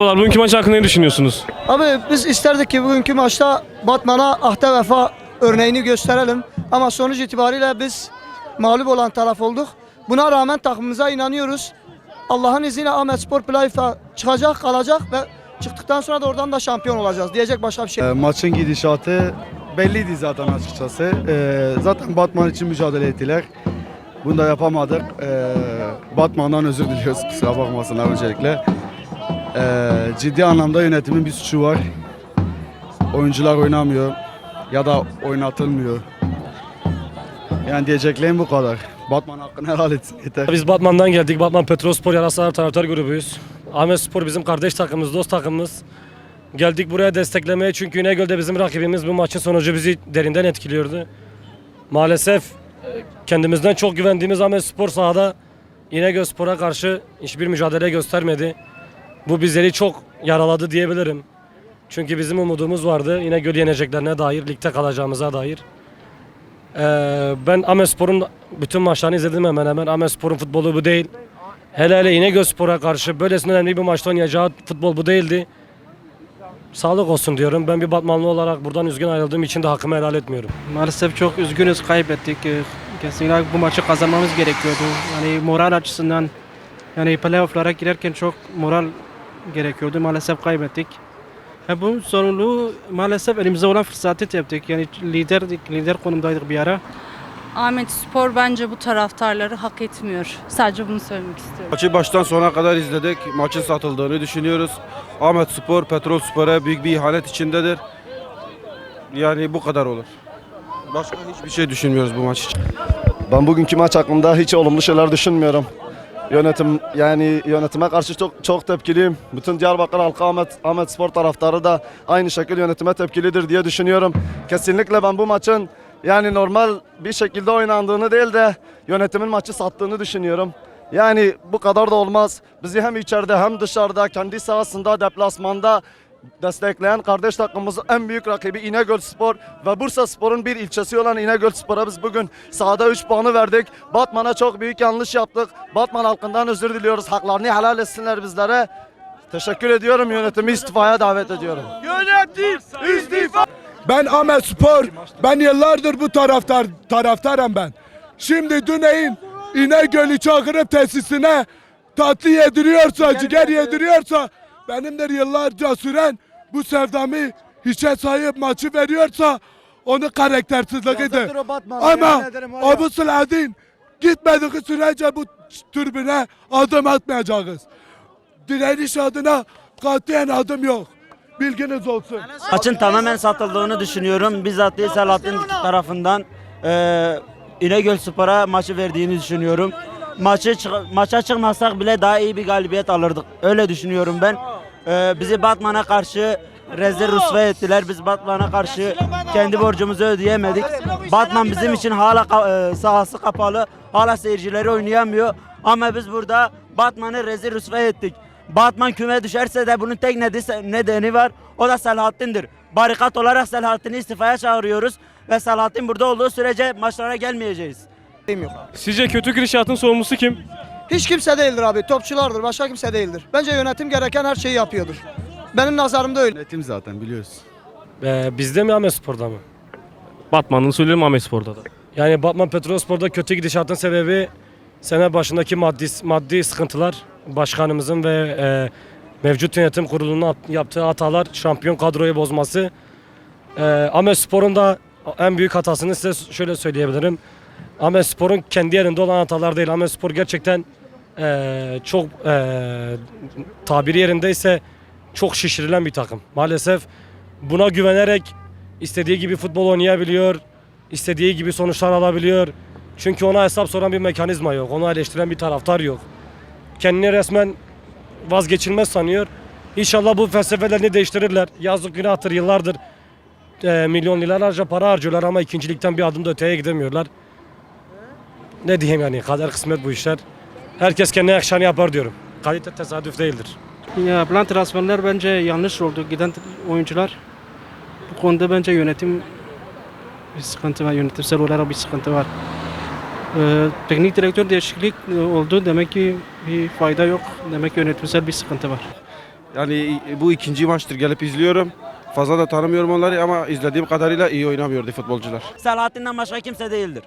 Merhabalar, Bugünkü maç hakkında ne düşünüyorsunuz? Abi biz isterdik ki bugünkü maçta Batman'a ahde vefa örneğini gösterelim. Ama sonuç itibariyle biz mağlup olan taraf olduk. Buna rağmen takımımıza inanıyoruz. Allah'ın izniyle Ahmet Spor Playoff'a çıkacak, kalacak ve çıktıktan sonra da oradan da şampiyon olacağız. Diyecek başka bir şey. E, Maçın gidişatı belliydi zaten açıkçası. E, zaten Batman için mücadele ettiler. Bunu da yapamadık. E, Batman'dan özür diliyoruz kusura bakmasınlar öncelikle. E, ciddi anlamda yönetimin bir suçu var. Oyuncular oynamıyor ya da oynatılmıyor. Yani diyeceklerim bu kadar. Batman hakkını helal etsin yeter. Biz Batman'dan geldik. Batman Petrolspor Yaraslar taraftar grubuyuz. Ahmet Spor bizim kardeş takımımız, dost takımımız. Geldik buraya desteklemeye çünkü İnegöl'de bizim rakibimiz bu maçın sonucu bizi derinden etkiliyordu. Maalesef e, kendimizden çok güvendiğimiz Ahmet Spor sahada İnegöl Spor'a karşı hiçbir mücadele göstermedi. Bu bizleri çok yaraladı diyebilirim. Çünkü bizim umudumuz vardı İnegöl yeneceklerine dair, ligde kalacağımıza dair. Ee, ben Amespor'un bütün maçlarını izledim hemen hemen. Amespor'un futbolu bu değil. Hele hele İnegöl Spor'a karşı böylesine önemli bir maçta oynayacağı futbol bu değildi. Sağlık olsun diyorum. Ben bir Batmanlı olarak buradan üzgün ayrıldığım için de hakkımı helal etmiyorum. Maalesef çok üzgünüz kaybettik. Ee, Kesinlikle bu maçı kazanmamız gerekiyordu. Yani moral açısından yani playoff'lara girerken çok moral gerekiyordu. Maalesef kaybettik. Ha, bunun sorumluluğu maalesef elimizde olan fırsatı teptik. Yani liderdik, lider konumdaydık bir ara. Ahmet Spor bence bu taraftarları hak etmiyor. Sadece bunu söylemek istiyorum. Maçı baştan sona kadar izledik. Maçın satıldığını düşünüyoruz. Ahmet Spor, Petrol Spor'a büyük bir ihanet içindedir. Yani bu kadar olur. Başka hiçbir şey düşünmüyoruz bu maç için. Ben bugünkü maç hakkında hiç olumlu şeyler düşünmüyorum. Yönetim yani yönetime karşı çok çok tepkiliyim. Bütün Diyarbakır halkı Ahmet, Ahmet Spor taraftarı da aynı şekilde yönetime tepkilidir diye düşünüyorum. Kesinlikle ben bu maçın yani normal bir şekilde oynandığını değil de yönetimin maçı sattığını düşünüyorum. Yani bu kadar da olmaz. Bizi hem içeride hem dışarıda kendi sahasında deplasmanda destekleyen kardeş takımımızın en büyük rakibi İnegöl Spor ve Bursa Spor'un bir ilçesi olan İnegöl Spor'a biz bugün sahada 3 puanı verdik. Batman'a çok büyük yanlış yaptık. Batman halkından özür diliyoruz. Haklarını helal etsinler bizlere. Teşekkür ediyorum yönetimi istifaya davet ediyorum. Ben Ahmet Spor. Ben yıllardır bu taraftar taraftarım ben. Şimdi Düneyin İnegöl'ü çağırıp tesisine tatlı yediriyorsa, ciğer yediriyorsa benimdir yıllarca süren bu sevdamı hiçe sahip maçı veriyorsa onu karaktersizliğidir. Ama Abu Süleyman gitmediği sürece bu türbüne adım atmayacağız. Direniş adına katiyen adım yok. Bilginiz olsun. Maçın tamamen satıldığını düşünüyorum. Bizzat değil Selahattin tarafından eee İnegöl Spor'a maçı verdiğini düşünüyorum. Maçı maça çıkmasak bile daha iyi bir galibiyet alırdık. Öyle düşünüyorum ben. Eee, bizi Batman'a karşı rezil rüsva ettiler. Biz Batman'a karşı kendi borcumuzu ödeyemedik. Batman bizim için hala ka- eee, sahası kapalı. Hala seyircileri oynayamıyor. Ama biz burada Batman'ı rezil rüsva ettik. Batman küme düşerse de bunun tek nedeni, nedeni var. O da Selahattin'dir. Barikat olarak Selahattin'i istifaya çağırıyoruz. Ve Selahattin burada olduğu sürece maçlara gelmeyeceğiz. Sizce kötü gidişatın sorumlusu kim? Hiç kimse değildir abi. Topçulardır. Başka kimse değildir. Bence yönetim gereken her şeyi yapıyordur. Benim nazarımda öyle. Yönetim zaten biliyoruz. Ee, bizde mi Ahmet Spor'da mı? Batman'ın söyleyelim Ahmet Spor'da da. Yani Batman Petrolspor'da kötü gidişatın sebebi sene başındaki maddi maddi sıkıntılar, başkanımızın ve e, mevcut yönetim kurulunun yaptığı hatalar, şampiyon kadroyu bozması. E, Ahmet Spor'un da en büyük hatasını size şöyle söyleyebilirim. Ahmet Spor'un kendi yerinde olan hatalar değil. Ahmet Spor gerçekten e, çok e, tabiri yerindeyse çok şişirilen bir takım. Maalesef buna güvenerek istediği gibi futbol oynayabiliyor istediği gibi sonuçlar alabiliyor. Çünkü ona hesap soran bir mekanizma yok. Onu eleştiren bir taraftar yok. Kendini resmen vazgeçilmez sanıyor. İnşallah bu felsefelerini değiştirirler. Yazık günahtır yıllardır e, milyon liralarca para harcıyorlar ama ikincilikten bir adım da öteye gidemiyorlar. Ne diyeyim yani kader kısmet bu işler. Herkes kendine yakışanı yapar diyorum. Kalite tesadüf değildir. Ya yapılan transferler bence yanlış oldu. Giden oyuncular. Bu konuda bence yönetim bir sıkıntı var. Yönetimsel olarak bir sıkıntı var. Ee, teknik direktör değişiklik e, oldu. Demek ki bir fayda yok. Demek ki yönetimsel bir sıkıntı var. Yani bu ikinci maçtır gelip izliyorum. Fazla da tanımıyorum onları ama izlediğim kadarıyla iyi oynamıyordu futbolcular. Selahattin'den başka kimse değildir.